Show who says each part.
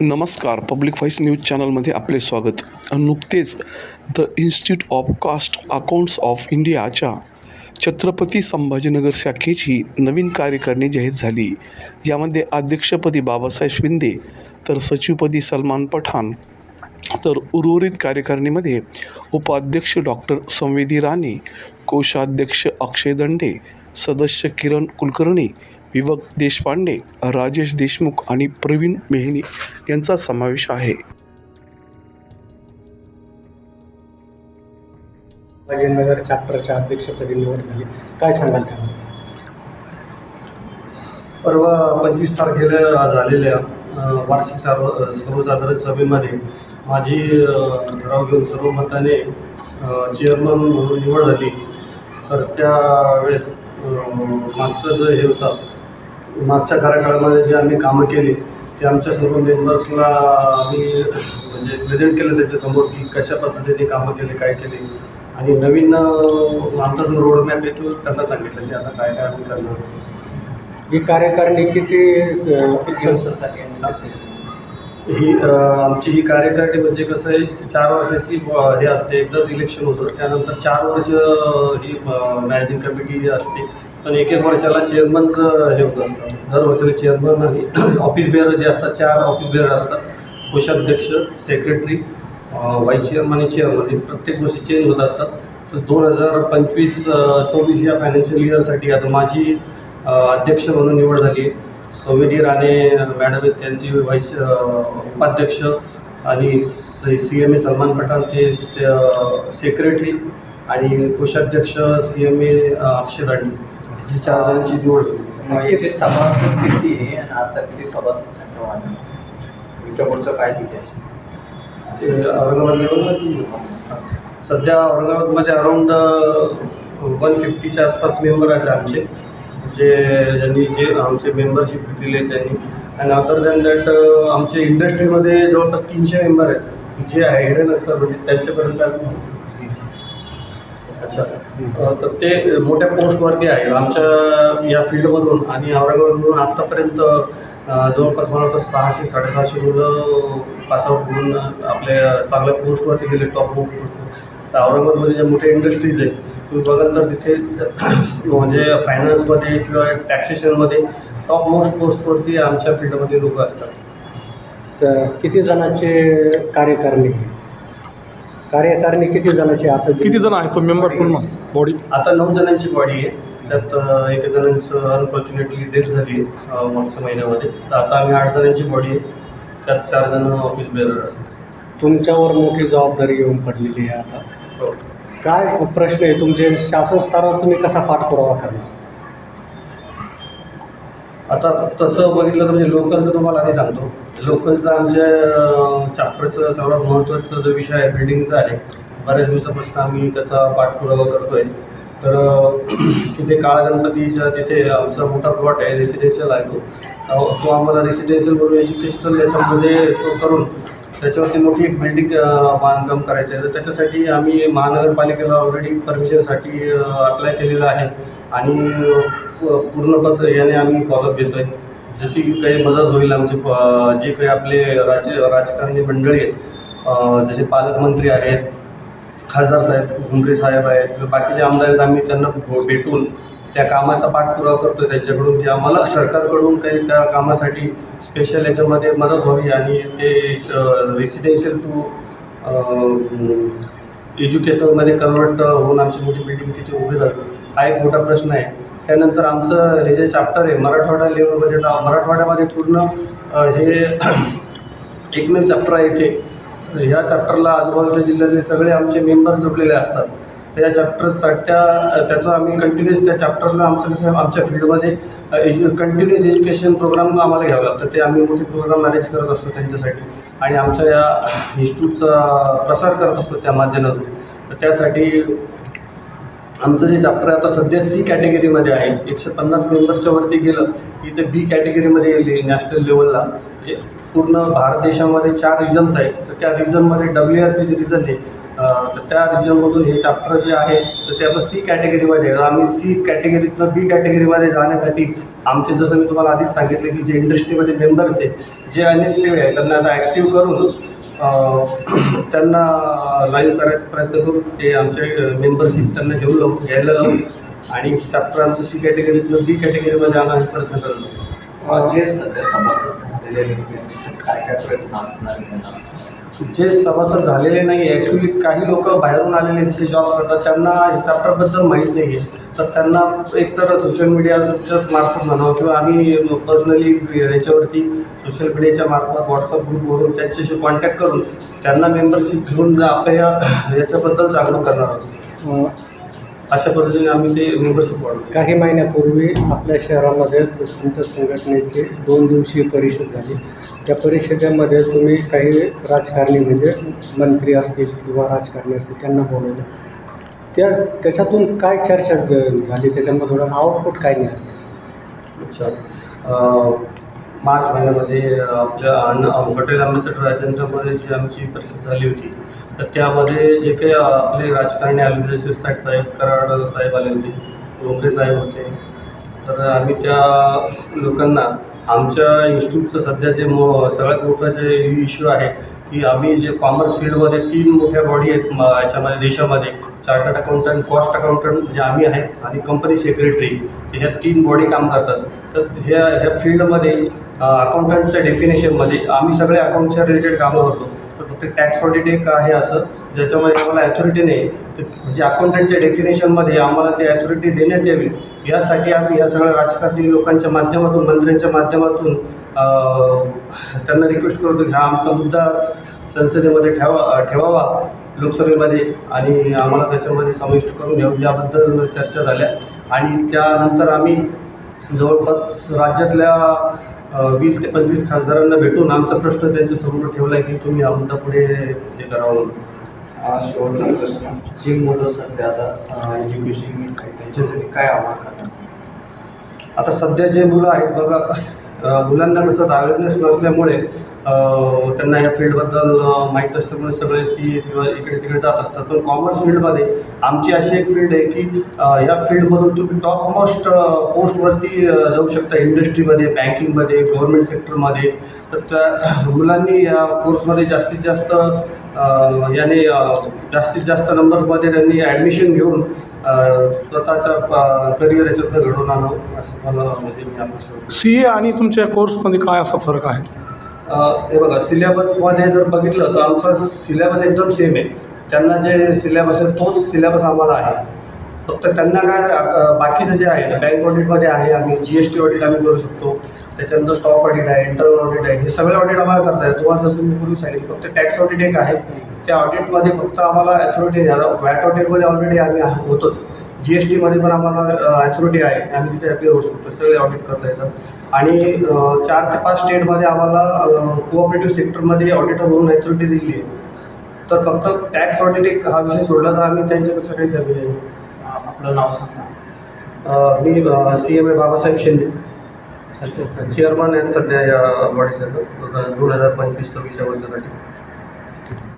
Speaker 1: नमस्कार. Public voice news चॅनलमध्ये आपले स्वागत. नुकतेच the institute of cost accounts of इंडियाच्या छत्रपती संभाजीनगर शाखेची नवीन कार्यकारिणी जाहीर झाली. यामध्ये अध्यक्षपदी बाबासाहेब शिंदे तर सचिवपदी सलमान पठाण तर उर्वरित कार्यकारिणीमध्ये उपाध्यक्ष डॉक्टर संवेदी राणे कोषाध्यक्ष अक्षय दंडे सदस्य किरण कुलकर्णी विवेक देशपांडे राजेश देशमुख आणि प्रवीण मेहनी यांचा समावेश आहे.
Speaker 2: नगर चॅप्टरच्या अध्यक्षपदी निवड झाली. काय सांगाल त्याबद्दल
Speaker 3: परवा पंचवीस तारखेला झालेल्या वार्षिक सर्व सर्वसाधारण सभेमध्ये माझी ठराव घेऊन सर्व मताने चेअरमन म्हणून निवड झाली. तर त्यावेळेस मागचं जे हे होतं मागच्या कार्यकाळामध्ये जे आम्ही कामं केली ते आमच्या सर्व मेंबर्सला आम्ही म्हणजे प्रेझेंट केलं त्याच्यासमोर की कशा पद्धतीने कामं केले काय केले. आणि नवीन आमचा जो रोड मॅप आहे तो त्यांना सांगितलं की आता काय काय आम्ही करणार.
Speaker 2: ही कार्यकारिणी किती
Speaker 3: ही आमची ही कार्यकारिणी म्हणजे कसं आहे चार वर्षाची हे असते एकदाच इलेक्शन होतं. त्यानंतर चार वर्ष ही मॅनेजिंग कमिटी असते पण एक एक वर्षाला चेअरमनचं हे होत असतं. दर वर्षाला चेअरमन आणि ऑफिस बेअर जे असतात चार ऑफिस बेअर असतात. कोषाध्यक्ष सेक्रेटरी व्हाईस चेअरमन आणि चेअरमन हे प्रत्येक वर्षी चेंज होत असतात. तर दोन हजार पंचवीस सव्वीस या फायनान्शियल इयरसाठी आता माझी अध्यक्ष म्हणून निवड झाली आहे. सौमिनी राणे मॅडम त्यांची व्हाईस अ, उपाध्यक्ष आणि सी एम ए सलमान पठाणचे सेक्रेटरी आणि कोषाध्यक्ष C M A Akshay Dandi. ही चार जणांची निवड.
Speaker 4: याचे सभासद किती आहे? आणि आता किती सभासद संख्या वाढली तुमच्या पुढचं काय किती
Speaker 3: औरंगाबाद लेवलला सध्या औरंगाबादमध्ये अराऊंड वन फिफ्टीच्या आसपास मेंबर आहेत आमचे. जे ज्यांनी जे आमचे मेंबरशिप घेतलेले आहेत त्यांनी. आणि अदर दॅन दॅट आमच्या इंडस्ट्रीमध्ये जवळपास तीनशे मेंबर आहेत. जे हायडन असतात म्हणजे त्यांच्यापर्यंत आम्ही अच्छा. तर ते मोठ्या पोस्टवरती आहे आमच्या या फील्डमधून आणि औरंगाबादमधून आत्तापर्यंत जवळपास मला वाटतं सहाशे साडेसहाशे मुलं पासआउट होऊन आपल्या चांगल्या पोस्टवरती गेले टॉप पोस्ट तर औरंगाबादमध्ये ज्या मोठ्या इंडस्ट्रीज आहेत तुम्ही बघाल तर तिथे म्हणजे फायनान्समध्ये किंवा टॅक्सेशनमध्ये टॉप मोस्ट पोस्टवरती आमच्या फील्डमध्ये लोक असतात.
Speaker 2: तर किती जणांचे कार्यकारिणी? कार्यकारिणी किती जणांची? आता
Speaker 1: किती जण आहेत? तो मेंबर पूर्ण बॉडी
Speaker 3: आता नऊ जणांची बॉडी आहे. त्यात एक जणांचं अनफॉर्च्युनेटली डेथ झाली आहे मागच्या महिन्यामध्ये. तर आता आम्ही आठ जणांची बॉडी आहे. त्यात चार जण ऑफिस बेअरर असतात.
Speaker 2: तुमच्यावर मोठी जबाबदारी येऊन पडलेली आहे आता.
Speaker 3: हो
Speaker 2: काय प्रश्न आहे? तुमचे शासन स्तरावर तुम्ही कसा पाठपुरावा करणार?
Speaker 3: आता तसं बघितलं तर म्हणजे लोकलचं तुम्हाला आधी सांगतो. लोकलचं आमच्या चॅप्टरचं सर्वात महत्त्वाचा जो विषय आहे बिल्डिंगचा आहे बऱ्याच दिवसापासून आम्ही त्याचा पाठपुरावा करतो आहे तर तिथे काळा गणपतीच्या तिथे आमचा मोठा प्लॉट आहे रेसिडेन्शियल आहे तो. तो तो आम्हाला रेसिडेन्शियल म्हणून एज्युकेशनल याच्यामध्ये तो करून त्याच्यावरती मोठी एक बिल्डिंग बांधकाम करायचं. आहे तर त्याच्यासाठी आम्ही महानगरपालिकेला ऑलरेडी परमिशनसाठी अप्लाय केलेलं आहे. आणि पूर्णपद याने आम्ही फॉलोअप घेतो आहे जशी की काही मदत होईल आमचे जे काही आपले राज्य राजकारणी मंडळी आहेत जसे पालकमंत्री आहेत खासदार साहेब घुमरे साहेब आहेत किंवा बाकीचे आमदार आहेत आम्ही त्यांना भेटून त्या कामाचा पाठपुरावा करतो त्यांच्याकडून. की आम्हाला सरकारकडून काही त्या कामासाठी स्पेशल याच्यामध्ये मदत व्हावी आणि ते रेसिडेन्शियल टू एज्युकेशनलमध्ये कन्वर्ट होऊन आमची मोठी बिल्डिंग तिथे उभी राहावी हा एक मोठा प्रश्न आहे. त्यानंतर आमचं हे जे चॅप्टर आहे मराठवाडा लेवलमध्ये तर मराठवाड्यामध्ये पूर्ण हे एकमेव चॅप्टर आहे इथे. ह्या चॅप्टरला आजूबाजूच्या जिल्ह्यातले सगळे आमचे मेंबर जोडलेले असतात. त्या चॅप्टरसाठ्या त्याचं आम्ही कंटिन्युअस त्या चॅप्टरला आमचं कसं आमच्या फील्डमध्ये एज्यु कंटिन्युअस एज्युकेशन प्रोग्राम आम्हाला घ्यावं लागतं. ते आम्ही मोठे प्रोग्राम मॅनेज करत असतो त्यांच्यासाठी. आणि आमच्या या इन्स्टिट्यूटचा प्रसार करत असतो त्या माध्यमातून. तर त्यासाठी आमचं जे चॅप्टर आता सध्या सी कॅटेगरीमध्ये आहे. एकशे पन्नास मेंबरच्या वरती गेलं की ते बी कॅटेगरीमध्ये गेले नॅशनल लेवलला म्हणजे पूर्ण भारत देशामध्ये चार रिजन्स आहेत. तर त्या रिजनमध्ये W R C J region आहे तर त्या रिजनमधून हे चॅप्टर जे आहे तर ते आपलं सी कॅटेगरीमध्ये आम्ही सी कॅटेगरीतनं बी कॅटेगरीमध्ये जाण्यासाठी आमचे जसं मी तुम्हाला आधीच सांगितले की जे इंडस्ट्रीमध्ये मेंबर्स आहेत जे अनएक्टिव्ह आहे त्यांना आता ॲक्टिव्ह करून त्यांना लाईव्ह करायचा प्रयत्न करून ते आमचे मेंबरशिप त्यांना घेऊन लावू घ्यायला लावू. आणि चॅप्टर आमचं सी कॅटेगरीतनं बी कॅटेगरीमध्ये आणायचा प्रयत्न करतो
Speaker 4: जे सध्या काय काय प्रयत्न असणार
Speaker 3: जे सभासद झालेले नाही ॲक्च्युली काही लोक बाहेरून आलेले आहेत ते जॉब करतात. त्यांना या चॅप्टरबद्दल माहीत नाही आहे तर त्यांना एकतर सोशल मीडियाच्या मार्फत म्हणावं किंवा आम्ही पर्सनली याच्यावरती सोशल मीडियाच्या मार्फत व्हॉट्सअप ग्रुपवरून त्यांच्याशी कॉन्टॅक्ट करून त्यांना मेंबरशिप घेऊन आपल्या या याच्याबद्दल जागरूक करणार आहोत. अशा पद्धतीने आम्ही ते मेंबरशिप वाढवतो
Speaker 2: काही महिन्यापूर्वी आपल्या शहरामध्ये तुमच्या संघटनेची दोन दिवसीय परिषद झाली. त्या परिषदेमध्ये तुम्ही काही राजकारणी म्हणजे मंत्री असतील किंवा राजकारणी असतील त्यांना बोलवलं. त्या त्याच्यातून काय चर्चा झाली? त्याच्यामधून आउटपुट काय निघालं
Speaker 3: अच्छा. मार्च महिन्यामध्ये आपल्या अन्न हॉटेल अम्बेसेडर राजेंद्रमध्ये जी आमची परिषद झाली होती तर त्यामध्ये जे काही आपले राजकारणी आले होते शिरसाट साहेब कराड साहेब आले होते डोंगरे साहेब होते. तर आम्ही त्या लोकांना आमच्या इन्स्टिट्यूटचं सध्या जे मो सगळ्यात मोठं जे इश्यू आहे की आम्ही जे कॉमर्स फील्डमध्ये तीन मोठ्या बॉडी आहेत याच्यामध्ये देशामध्ये चार्टर्ड अकाउंटंट कॉस्ट अकाउंटंट म्हणजे आम्ही आहेत आणि कंपनी सेक्रेटरी ह्या तीन बॉडी काम करतात. तर ह्या ह्या फील्डमध्ये अकाउंटंटच्या डेफिनेशनमध्ये आम्ही सगळे अकाउंटच्या रिलेटेड कामं करतो. तर फक्त टॅक्स ऑडिट एक आहे असं ज्याच्यामध्ये आम्हाला ॲथॉरिटी नाही. तर म्हणजे अकाउंटंटच्या डेफिनेशनमध्ये आम्हाला ती ॲथॉरिटी देण्यात यावी. यासाठी आम्ही या सगळ्या राजकारणी लोकांच्या माध्यमातून मंत्र्यांच्या माध्यमातून त्यांना रिक्वेस्ट करतो की हा आमचा मुद्दा संसदेमध्ये ठेवा ठेवावा लोकसभेमध्ये आणि आम्हाला त्याच्यामध्ये समाविष्ट करून घ्यावं. याबद्दल चर्चा झाल्या. आणि त्यानंतर आम्ही जवळपास राज्यातल्या वीस ते पंचवीस खासदारांना भेटून आमचा प्रश्न त्यांच्यासमोर ठेवला आहे की तुम्ही हा मुद्दा पुढे हे करावं.
Speaker 4: शेवटचा प्रश्न. जी मुलं सध्या आता एज्युकेशन त्यांच्यासाठी काय आव्हान
Speaker 3: आता सध्या जे मुलं आहेत बघा मुलांना कसं अवेअरनेस नसल्यामुळे त्यांना या फील्डबद्दल माहीत माहीत असल्यामुळे सगळे सी ए किंवा इकडे तिकडे जात असतात. पण कॉमर्स फील्डमध्ये आमची अशी एक फील्ड आहे की या फील्डमधून तुम्ही टॉप मोस्ट पोस्टवरती जाऊ शकता. इंडस्ट्रीमध्ये बँकिंगमध्ये गव्हर्मेंट सेक्टरमध्ये तर त्या मुलांनी या कोर्समध्ये जास्तीत जास्त याने जास्तीत जास्त नंबर्समध्ये त्यांनी ॲडमिशन घेऊन स्वतःचा करिअर याच्यातनं घडवून आणावं असं मला म्हणजे मी
Speaker 1: सी ए आणि तुमच्या कोर्समध्ये काय असा फरक आहे?
Speaker 3: हे बघा सिलेबसमध्ये जर बघितलं तर आमचा सिलेबस एकदम सेम आहे. त्यांना जे सिलेबस आहे तोच सिलेबस आम्हाला आहे. फक्त त्यांना काय बाकीचं जे आहे ना बँक ऑडिटमध्ये आहे आम्ही जी एस टी ऑडिट आम्ही करू शकतो. त्याच्यानंतर स्टॉक ऑडिट आहे इंटरनल ऑडिट आहे हे सगळे ऑडिट आम्हाला करता येतं तुम्हाला जसं मी पूर्वी सांगितलं फक्त टॅक्स ऑडिट एक आहे. त्या ऑडिटमध्ये फक्त आम्हाला ॲथॉरिटी वॅट ऑडिटमध्ये ऑलरेडी आम्ही आहे- होतोच. जी एस टीमध्ये पण आम्हाला ॲथॉरिटी आहे. आम्ही तिथे ॲप्लाय होऊ शकतो. सगळे ऑडिट करता येतात. आणि चार ते पाच स्टेटमध्ये आम्हाला कोऑपरेटिव्ह सेक्टरमध्ये ऑडिटर म्हणून ॲथॉरिटी दिली आहे. तर फक्त टॅक्स ऑडिट एक हा विषय सोडला तर आम्ही त्यांच्यापेक्षा काही कमी नाही.
Speaker 4: आपलं नाव सांगा.
Speaker 3: मी C M A Babasaheb Shinde. Chairman आहेत सध्या या वाढीच्या दोन हजार पंचवीस सव्वीस या वर्षासाठी.